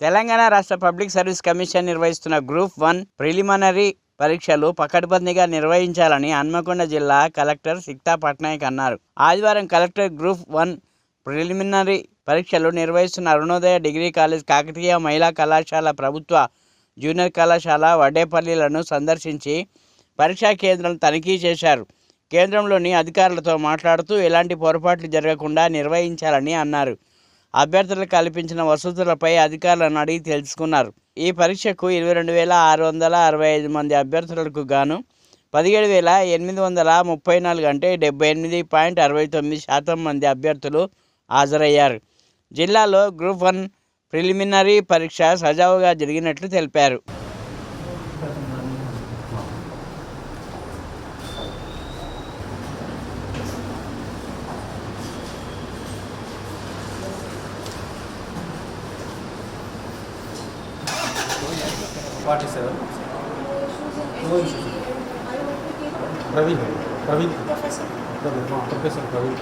తెలంగాణ రాష్ట్ర public service commission నిర్వహిస్తున్న group one preliminary పరీక్షలు పకడ్బందీగా నిర్వహించాలని హన్మకొండ జిల్లా కలెక్టర్ సిక్తా పట్నాయక్ అన్నారు. ఆదివారం కలెక్టర్ గ్రూప్ వన్ ప్రిలిమినరీ పరీక్షలు నిర్వహిస్తున్న అరుణోదయ డిగ్రీ కాలేజ్ కాకతీయ మహిళా కళాశాల ప్రభుత్వ జూనియర్ కళాశాల వడ్డేపల్లిలను సందర్శించి పరీక్షా కేంద్రం తనిఖీ చేశారు. కేంద్రంలోని అధికారులతో మాట్లాడుతూ ఎలాంటి పొరపాట్లు జరగకుండా నిర్వహించాలని అన్నారు. అభ్యర్థులకు కల్పించిన వసతులపై అధికారులను అడిగి తెలుసుకున్నారు. ఈ పరీక్షకు ఇరవై రెండు వేల ఆరు వందల అరవై ఐదు మంది అభ్యర్థులకు గాను పదిహేడు వేల ఎనిమిది వందల ముప్పై నాలుగు అంటే డెబ్బై ఎనిమిది పాయింట్ అరవై తొమ్మిది శాతం మంది అభ్యర్థులు హాజరయ్యారు. జిల్లాలో గ్రూప్ వన్ ప్రిలిమినరీ పరీక్ష సజావుగా జరిగినట్లు తెలిపారు. फार्टी सेवन रवि प्रवीण प्रवीण प्रवीण हाँ प्रोफेसर प्रवीण